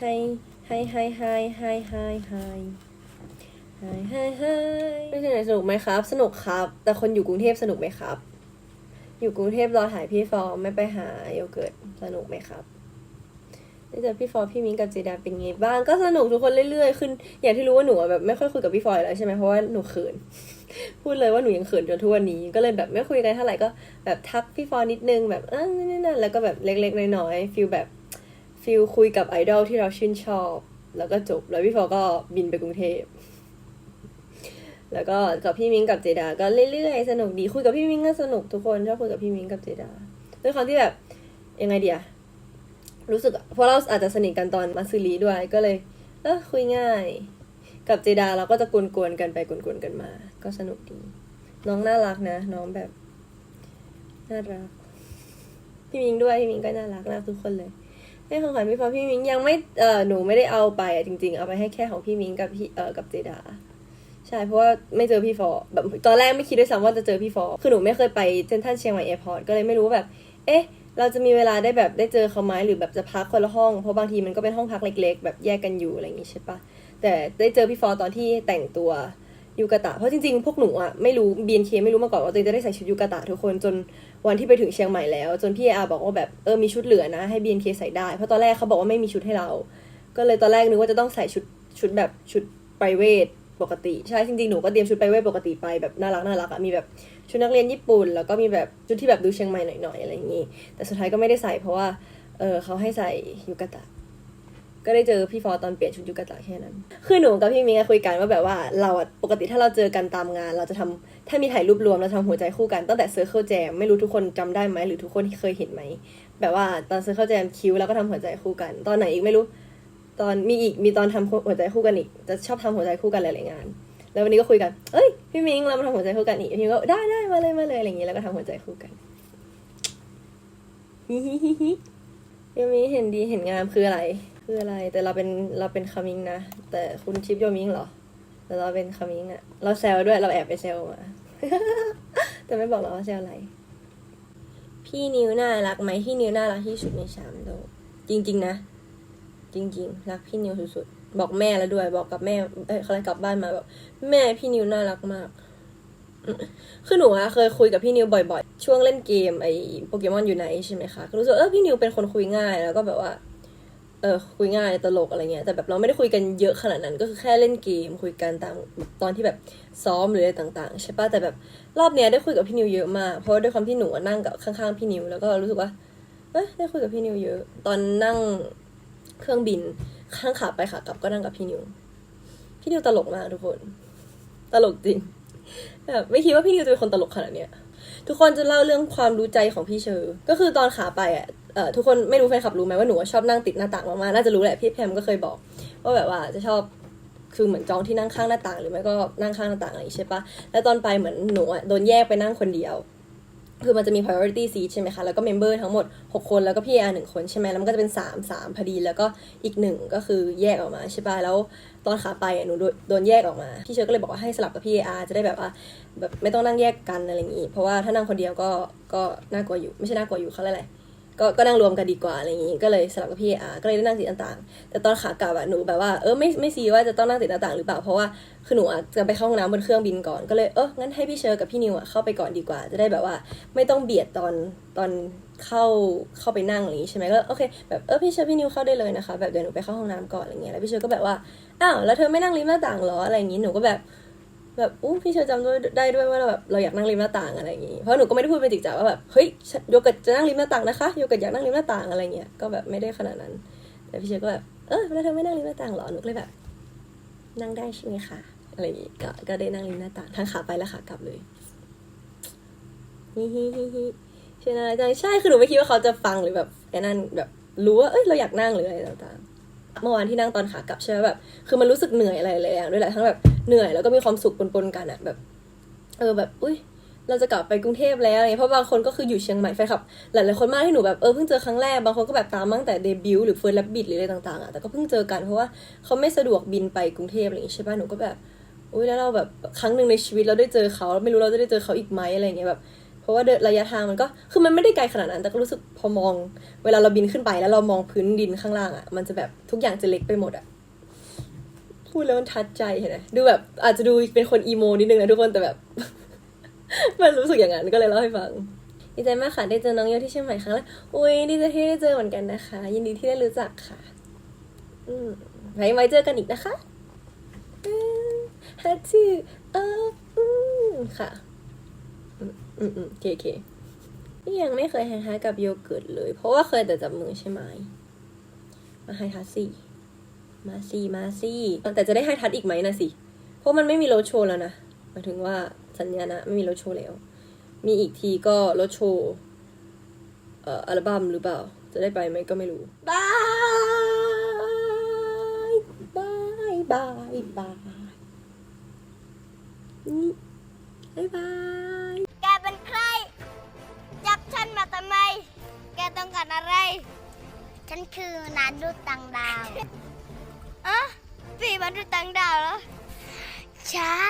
ให้ให้ให้ให้ให้ให้ให้ให้ให้ให้ไม่ใช่ไหนสนุกไหมครับ สนุกครับ แต่คนอยู่กรุงเทพสนุกไหมครับ อยู่กรุงเทพรอถ่ายพี่ฟอร์ไม่ไปหาโยเกิร์ตสนุกไหมครับได้เจอพี่ฟอร์พี่มิ้งกับเจดาเป็นไงบ้างก็สนุกทุกคนเรื่อยๆขึ้นอย่างที่รู้ว่าหนูแบบไม่ค่อยคุยกับพี่ฟอร์แล้วใช่ไหมเพราะว่าหนูเขิน พูดเลยว่าหนูยังเขินจนทุกวันนี้ก็เลยแบบไม่คุยกันเท่าไหร่ก็แบบทักพี่ฟอร์นิดนึงแบบเออนั่นนั่นแล้วก็แบบเล็กๆน้อยๆฟิลแบบ ฟิลคุยกับไอดอลที่เราชื่นชอบ แล้วก็จบ แล้วพี่ฟอก็บินไปกรุงเทพ แล้วก็กับพี่มิ้งกับเจดา ก็เรื่อยๆ สนุกดี คุยกับพี่มิ้งก็สนุกทุกคนชอบคุยกับพี่มิ้งกับเจดา ด้วยความที่แบบยังไงเดียรู้สึกเพราะเราอาจจะสนิทกันตอนมาซื้อลีด้วย ก็เลยเออคุยง่าย กับเจดาเราก็จะกวนๆกันไปกวนๆกันมา ก็สนุกดี น้องน่ารักนะ น้องแบบน่ารัก พี่มิงด้วย พี่มิงก็น่ารักน่ารักทุกคนเลย ให้ของขวัญพี่ฟอพี่มิงยังไม่เออหนูไม่ได้เอาไปอะจริง ๆ เอาไปให้แค่ของพี่มิงกับพี่เออกับเจดาใช่เพราะว่าไม่เจอพี่ฟอแบบตอนแรกไม่คิดด้วยซ้ำว่าจะเจอพี่ฟอคือหนูไม่เคยไปเซนทรัลเชียงใหม่แอร์พอร์ตก็เลยไม่รู้ว่าแบบ เอ๊ะ เราจะมีเวลาได้แบบได้เจอเขาไหมหรือแบบจะพักคนละห้องเพราะบางทีมันก็เป็นห้องพักเล็ก ๆ แบบแยกกันอยู่อะไรอย่างงี้ใช่ปะแต่ได้เจอพี่ฟอตอนที่แต่งตัว ยูกะตะ เพราะจริงๆ พวกหนูอะไม่รู้ BNK ไม่รู้มาก่อนว่าตัวเองจะได้ใส่ชุดยูกะตะทุกคนจนวันที่ไปถึงเชียงใหม่แล้ว จนพี่อาบอกว่าแบบเออมีชุดเหลือนะให้ BNK ใส่ได้ เพราะตอนแรกเขาบอกว่าไม่มีชุดให้เรา ก็เลยตอนแรกนึกว่าจะต้องใส่ชุดชุดแบบชุด private ปกติ ใช่จริงๆ หนูก็เตรียมชุด private ปกติไปแบบน่ารักน่ารักอะมีแบบชุดนักเรียนญี่ปุ่น แล้วก็มีแบบชุดที่แบบดูเชียงใหม่หน่อยๆอะไรอย่างงี้แต่สุดท้ายก็ไม่ได้ใส่เพราะว่าเออเขาให้ใส่ยูกะตะ ก็ได้เจอพี่ฟอตอนเปลี่ยนชุดยูกะตะแค่นั้น คือหนูกับพี่มิงคุยกันว่าแบบว่าเราปกติถ้าเราเจอกันตามงาน เราจะทำถ้ามีถ่ายรูปรวมเราทำหัวใจคู่กันตั้งแต่เซอร์เคิลแจมไม่รู้ทุกคนจำได้ไหมหรือทุกคนเคยเห็นไหมแบบว่าตอนเซอร์เคิลแจมคิวแล้วก็ทำหัวใจคู่กัน ตอนไหนอีกไม่รู้ ตอนมีอีกมีตอนทำหัวใจคู่กันอีก จะชอบทำหัวใจคู่กันหลายๆงาน แล้ววันนี้ก็คุยกันเอ้ยพี่มิงเรามาทำหัวใจคู่กันอีกพี่มิงก็ได้ได้มาเลยมาเลยอะไรอย่างงี้แล้วก็ทำหัวใจคู่กันฮิฮิฮิฮิโยมิเห็นดีเห็นงามคืออะไร คืออะไร แต่เราเป็นเราเป็นคามิงนะ แต่คุณชิปโยมิงเหรอ แต่เราเป็นคามิงอะเราแซวด้วยเราแอบไปแซวมา แต่ไม่บอกเราว่าแซวอะไร พี่นิวน่ารักไหมพี่นิวน่ารักที่สุดในสามโลกจริง ๆ นะ จริง ๆ รักพี่นิวสุดๆบอกแม่แล้วด้วย บอกกับแม่เอ้ยเขาเลยกลับบ้านมาแบบแม่พี่นิวน่ารักมากคือหนูอะเคยคุยกับพี่นิวบ่อย ๆ ช่วงเล่นเกมไอ้โปเกมอนอยู่ไหนใช่ไหมคะก็รู้สึกเออพี่นิวเป็นคนคุยง่ายแล้วก็แบบว่า เออคุยง่ายตลกอะไรเงี้ยแต่แบบเราไม่ได้คุยกันเยอะขนาดนั้นก็คือแค่เล่นเกมคุยกันตามตอนที่แบบซ้อมหรืออะไรต่างๆใช่ปะแต่แบบรอบเนี้ยได้คุยกับพี่นิวเยอะมากเพราะด้วยความที่หนูนั่งกับข้างๆพี่นิวแล้วก็รู้สึกว่าเอ้ยได้คุยกับพี่นิวเยอะ ตอนนั่งเครื่องบินข้างขาไปขากลับก็นั่งกับพี่นิวพี่นิวตลกมากทุกคน ตลกจริงแบบไม่คิดว่าพี่นิวจะเป็นคนตลกขนาดเนี้ยทุกคนจะเล่าเรื่องความรู้ใจของพี่เชอร์ก็คือตอนขาไปอะ เอ่อทุกคนไม่รู้แฟนคลับรู้ไหมว่าหนูชอบนั่งติดหน้าต่างมากๆน่าจะรู้แหละพี่แพมก็เคยบอกว่าแบบว่าจะชอบคือเหมือนจองที่นั่งข้างหน้าต่าง หรือไม่ก็นั่งข้างหน้าต่างอะไรอย่างงี้ใช่ปะแล้วตอนไปเหมือนหนูอะโดนแยกไปนั่งคนเดียว คือมันจะมี priority seat ใช่ไหมคะ แล้วก็เมมเบอร์ทั้งหมด 6 คนแล้วก็พี่อาหนึ่งคนใช่ไหมแล้วมันก็จะเป็น 3 3พอดีแล้วก็อีกหนึ่งก็คือแยกออกมาใช่ปะแล้วตอนขาไปหนูโดนโดนแยกออกมา พี่เชอร์ก็เลยบอกว่าให้สลับกับพี่อาจะได้แบบว่าแบบไม่ต้องนั่งแยกกันอะไรอย่างงี้เพราะว่าถ้านั่งคนเดียวก็ก็น่ากลัวอยู่ไม่ใช่น่ากลัวอยู่เขาเรียกอะไร ก็ก็นั่งรวมกันดีกว่าอะไรอย่างงี้ก็เลยสลับกับพี่อาก็เลยได้นั่งติดหน้าต่าง แต่ตอนขากลับอะหนูแบบว่าเออไม่ไม่ซีว่าจะต้องนั่งติดหน้าต่างหรือเปล่าเพราะว่าคือหนูอะจะไปเข้าห้องน้ำบนเครื่องบินก่อนก็เลยเอองั้นให้พี่เชอร์กับพี่นิวอะเข้าไปก่อนดีกว่า จะได้แบบว่า ไม่ต้องเบียดตอนตอนเข้าเข้าไปนั่งอะไรอย่างงี้ใช่ไหมก็โอเคแบบเออพี่เชอร์พี่นิวเข้าได้เลยนะคะแบบเดี๋ยวหนูไปเข้าห้องน้ำก่อนอะไรเงี้ยแล้วพี่เชอร์ก็แบบว่าอ้าวแล้วเธอไม่นั่งริมหน้าต่างเหรออะไรอย่างงี้หนูก็แบบ แบบอู้พี่เชอร์จำด้วยได้ด้วยว่าเราแบบเราอยากนั่งริมหน้าต่างอะไรอย่างงี้เพราะหนูก็ไม่ได้พูดเป็นจิกจ่าว่าแบบเฮ้ยโยเกิร์ตจะนั่งริมหน้าต่างนะคะโยเกิร์ตอยากนั่งริมหน้าต่างอะไรเงี้ยก็แบบไม่ได้ขนาดนั้น แต่พี่เชอร์ก็แบบเออแล้วเธอไม่นั่งริมหน้าต่างหรอหนูก็เลยแบบ นั่งได้ใช่ไหมคะอะไรอย่างงี้ก็ก็ได้นั่งริมหน้าต่างทั้งขาไปและขากลับเลยฮิฮิฮิฮิใช่ไหมจังใช่คือหนูไม่คิดว่าเขาจะฟังหรือแบบไอ้นั่นแบบรู้ว่าเอ้ยเราอยากนั่งหรืออะไรต่างๆ เมื่อวานที่นั่งตอนขากลับใช่ไหมแบบ คือมันรู้สึกเหนื่อยอะไรหลายอย่างด้วยแหละทั้งแบบเหนื่อยแล้วก็มีความสุขปนๆกันอะแบบ เออแบบ อุ้ยเราจะกลับไปกรุงเทพแล้วอะไรเงี้ยเพราะบางคนก็คืออยู่เชียงใหม่แฟนคลับหลายๆคนมากที่หนูแบบเออเพิ่งเจอครั้งแรกบางคนก็แบบตามตั้งแต่เดบิวต์หรือเฟิร์สแลบบิทหรืออะไรต่างๆอะแต่ก็เพิ่งเจอกันเพราะว่าเขาไม่สะดวกบินไปกรุงเทพอะไรอย่างงี้ใช่ป่ะหนูก็แบบอุ้ยแล้วเราแบบครั้งหนึ่งในชีวิตเราได้เจอเขาแล้วไม่รู้เราจะได้เจอเขาอีกไหมอะไรเงี้ยแบบ เพราะว่าระยะทางมันก็คือมันไม่ได้ไกลขนาดนั้น แต่ก็รู้สึกพอมอง เวลาเราบินขึ้นไปแล้วเรามองพื้นดินข้างล่างอะมันจะแบบทุกอย่างจะเล็กไปหมดอะพูดแล้วมันทัดใจเห็นไหมดูแบบอาจจะดูเป็นคนอีโมนิดนึงนะทุกคนแต่แบบ มันรู้สึกอย่างนั้นก็เลยเล่าให้ฟังดีใจมากค่ะได้เจอน้องโยที่เชียงใหม่ครั้งแรกอุ้ยดีใจที่ได้เจอเหมือนกันนะคะ ยินดีที่ได้รู้จักค่ะ อืมไว้ไว้เจอกันอีกนะคะฮัตชื่อเอออืมค่ะ อืมอืมโอเคโอเคนี่ยังไม่เคยแฮงฮากับโยเกิร์ตเลย เพราะว่าเคยแต่จับมือใช่ไหม มาไฮทัสสิมาสิมาสิแต่จะได้ไฮทัสอีกไหมนะสิ เพราะมันไม่มีรโชแล้วนะหมายถึงว่าสัญญานะไม่มีรโชแล้ว มีอีกทีก็รโชเอ่ออัลบั้มหรือเปล่า จะได้ไปไหมก็ไม่รู้บายบายบายบาย องการอะไร ฉันคือนาดูตังดาวอะปีมนุษย์ต่างดาวเหรอ ใช่